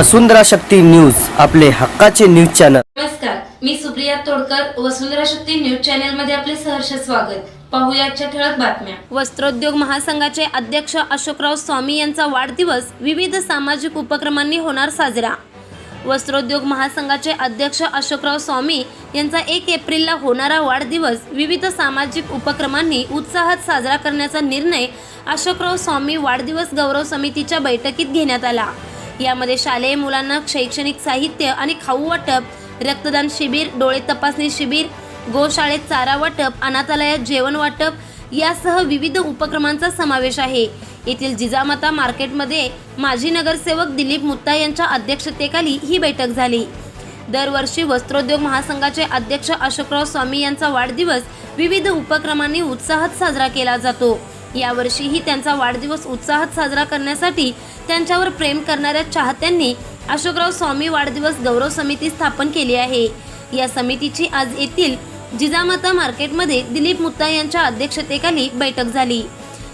वसुंधरा Shakti news आपले हक्काचे news channel. नमस्कार मी सुप्रिया तोडकर वसुंधरा शक्ती न्यूज चॅनलमध्ये आपले सहर्ष स्वागत. पाहूया आजच्या ठळक बातम्या. वस्त्रोद्योग महासंघाचे अध्यक्ष अशोकराव स्वामी यांचा वाढदिवस विविध सामाजिक उपक्रमांनी होणार साजरा. वस्त्रोद्योग महासंघाचे अध्यक्ष अशोकराव स्वामी यांचा एक एप्रिलला होणारा वाढदिवस विविध सामाजिक उपक्रमांनी उत्साहात साजरा करण्याचा निर्णय अशोकराव स्वामी वाढदिवस गौरव समितीच्या बैठकीत घेण्यात आला. यामध्ये शालेय मुलांना शैक्षणिक साहित्य आणि खाऊ वाटप रक्तदान शिबिर डोळे तपासणी शिबिर गोशाळेत चारा वाटप अनाथालयात जेवण वाटप यासह विविध उपक्रमांचा समावेश आहे. येथील जिजामाता मार्केटमध्ये माजी नगरसेवक दिलीप मुत्ता यांच्या अध्यक्षतेखाली ही बैठक झाली. दरवर्षी वस्त्रोद्योग महासंघाचे अध्यक्ष अशोकराव स्वामी यांचा वाढदिवस विविध उपक्रमांनी उत्साहात साजरा केला जातो. यावर्षीही त्यांचा वाढदिवस उत्साहात साजरा करण्यासाठी त्यांच्यावर प्रेम करणाऱ्या चाहत्यांनी अशोकराव स्वामी वाढदिवस गौरव समिती स्थापन केली आहे. या समितीची आज येथील जिजामाता मार्केटमध्ये दिलीप मुत्ता यांच्या अध्यक्षतेखाली बैठक झाली.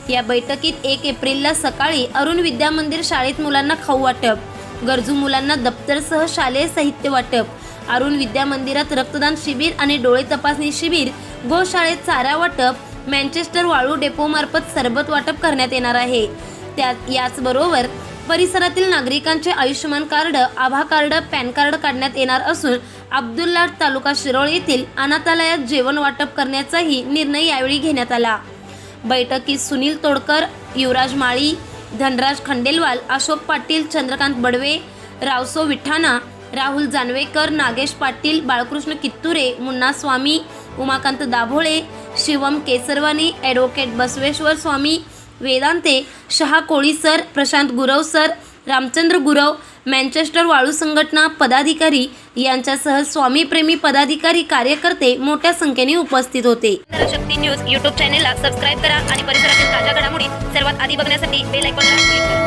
या बैठकीत एक एप्रिलला सकाळी अरुण विद्या मंदिर शाळेत मुलांना खाऊ वाटप गरजू मुलांना दप्तरसह शालेय साहित्य वाटप अरुण विद्या मंदिरात रक्तदान शिबिर आणि डोळे तपासणी शिबिर गोशाळेत चारा वाटप मँचेस्टर वाळू डेपोमार्फत सरबत वाटप करण्यात येणार आहे. त्यात याचबरोबर परिसरातील नागरिकांचे Ayushman card Abha card PAN card काढण्यात येणार असून अब्दुल्लाट तालुका शिरोळ येथील अनाथालयात जेवण वाटप करण्याचाही निर्णय यावेळी घेण्यात आला. बैठकीत Sunil Todkar Yuvraj Mali Dhanraj Khandelwal Ashok Patil Chandrakant Badve Raoso Vithana Rahul Janvekar Nagesh Patil Balkrishna Kitture Munna Swami Umakant Dabhole Shivam Kesarwani advocate Basaveshwar Swami Vedante Shah Koli sir Prashant Gurav sir Ramchandra Gurav Manchester वाळू संघटना पदाधिकारी यांच्यासह स्वामीप्रेमी पदाधिकारी कार्यकर्ते मोठ्या संख्येने उपस्थित होते. शक्ती न्यूज युट्यूब चॅनेलला सबस्क्राईब करा आणि परिसरातील ताज्या घडामोडी सर्वात आधी बघण्यासाठी बेल आयकॉनला क्लिक करा.